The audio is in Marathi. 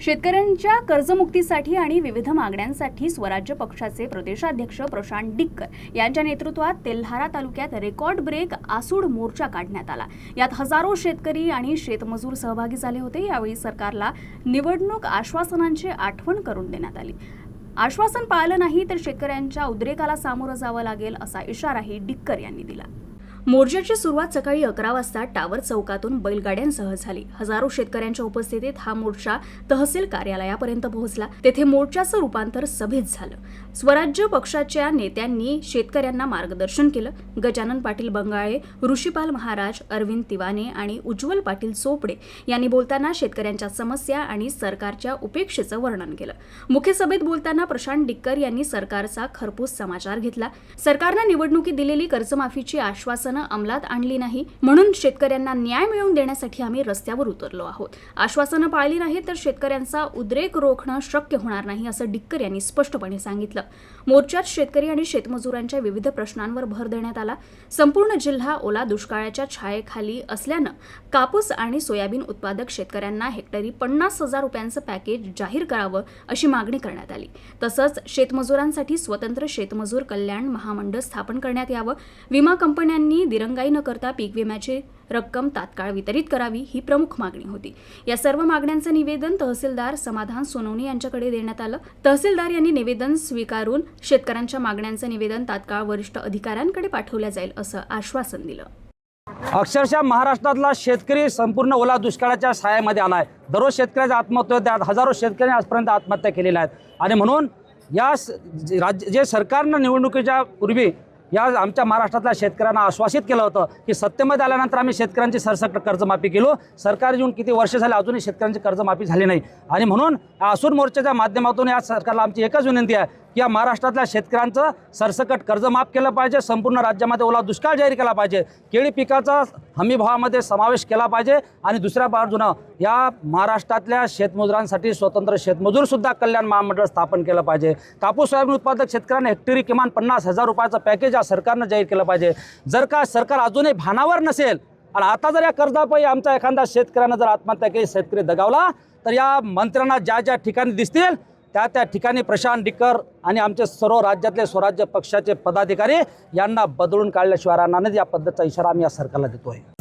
शेतकऱ्यांच्या कर्जमुक्तीसाठी आणि विविध मागण्यांसाठी स्वराज्य पक्षाचे प्रदेशाध्यक्ष प्रशांत डिक्कर यांच्या नेतृत्वात तेल्हारा तालुक्यात रेकॉर्ड ब्रेक आसूड मोर्चा काढण्यात आला. यात हजारो शेतकरी आणि शेतमजूर सहभागी झाले होते. यावेळी सरकारला निवडणूक आश्वासनांची आठवण करून देण्यात आली. आश्वासन पाळलं नाही तर शेतकऱ्यांच्या उद्रेकाला सामोरं जावं लागेल असा इशाराही डिक्कर यांनी दिला. मोर्चाची सुरुवात सकाळी अकरा वाजता टावर चौकातून बैलगाड्यांसह झाली. हजारो शेतकऱ्यांच्या उपस्थितीत हा मोर्चा तहसील कार्यालयापर्यंत पोहोचला. तेथे मोर्चाचं रूपांतर सभेत झालं. स्वराज्य पक्षाच्या नेत्यांनी शेतकऱ्यांना मार्गदर्शन केलं. गजानन पाटील बंगाळे ऋषीपाल महाराज अरविंद तिवाने आणि उज्ज्वल पाटील चोपडे यांनी बोलताना शेतकऱ्यांच्या समस्या आणि सरकारच्या उपेक्षेचं वर्णन केलं. मुख्य सभेत बोलताना प्रशांत डिक्कर यांनी सरकारचा खरपूस समाचार घेतला. सरकारनं निवडणुकीत दिलेली कर्जमाफीची आश्वासन अंमलात आणली नाही. म्हणून शेतकऱ्यांना न्याय मिळवून देण्यासाठी आम्ही रस्त्यावर उतरलो आहोत. आश्वासनं पाळली नाही तर शेतकऱ्यांचा उद्रेक रोखणं शक्य होणार नाही असं डिक्कर यांनी स्पष्टपणे सांगितलं. मोर्चात शेतकरी आणि शेतमजुरांच्या विविध प्रश्नांवर भर देण्यात आला. संपूर्ण जिल्हा ओला दुष्काळाच्या छायेखाली असल्यानं कापूस आणि सोयाबीन उत्पादक शेतकऱ्यांना हेक्टरी पन्नास हजार रुपयांचं पॅकेज जाहीर करावं अशी मागणी करण्यात आली. तसंच शेतमजुरांसाठी स्वतंत्र शेतमजूर कल्याण महामंडळ स्थापन करण्यात यावं. विमा कंपन्यांनी दिरंगाई न करता पीक विम्याची रक्कम तात्काळ वितरित करावी ही प्रमुख मागणी होती. या सर्व मागण्यांचं निवेदन तहसीलदार समाधान सोनवणे यांच्याकडे देण्यात आलं. तहसीलदार यांनी निवेदन स्वीकारून शेतकऱ्यांच्या मागण्यांचं निवेदन तात्काळ वरिष्ठ अधिकाऱ्यांकडे पाठवलं जाईल असं आश्वासन दिलं. अक्षरशः महाराष्ट्रातला शेतकरी संपूर्ण ओला दुष्काळाच्या सायामध्ये आला आहे. दररोज शेतकऱ्याच्या आत्महत्या हजारो शेतकऱ्यांनी आजपर्यंत आत्महत्या केलेल्या आहेत. आणि म्हणून या राज्य जे सरकारनं निवडणुकीच्या पूर्वी या आमच्या महाराष्ट्रातल्या शेतकऱ्यांना आश्वासित केलं होतं की सत्तेमध्ये आल्यानंतर आम्ही शेतकऱ्यांची सरसकट कर्जमाफी केलो. सरकार येऊन किती वर्ष झाले अजूनही शेतकऱ्यांची कर्जमाफी झाली नाही. आणि म्हणून आसूर मोर्चाच्या माध्यमातून या सरकारला आमची एकच विनंती आहे या महाराष्ट्रातल्या शेतकऱ्यांचं सरसकट कर्ज माफ केलं पाहिजे संपूर्ण राज्यामध्ये ओला दुष्काळ जाहीर केला पाहिजे केळी पिकाचा हमीभावामध्ये समावेश केला पाहिजे आणि दुसऱ्या बाजूनं या महाराष्ट्रातल्या शेतमजुरांसाठी स्वतंत्र शेतमजूरसुद्धा कल्याण महामंडळ स्थापन केलं पाहिजे. कापूस सोयाबीन उत्पादक शेतकऱ्यांना हेक्टरी किमान पन्नास हजार रुपयाचं पॅकेज या सरकारनं जाहीर केलं पाहिजे. जर का सरकार अजूनही भानावर नसेल आणि आता जर या कर्जापायी आमचा एखादा शेतकऱ्यानं जर आत्महत्या केली शेतकरी दगावला तर या मंत्र्यांना ज्या ज्या ठिकाणी दिसतील त्या त्या ठिकाणी प्रशांत डिक्कर आणि आमचे सर्व राज्यातले स्वराज्य पक्षाचे पदाधिकारी यांना बदलून काढल्याशिवाय राहणार नाहीत. या पद्धतीचा इशारा आम्ही या सरकारला देतो आहे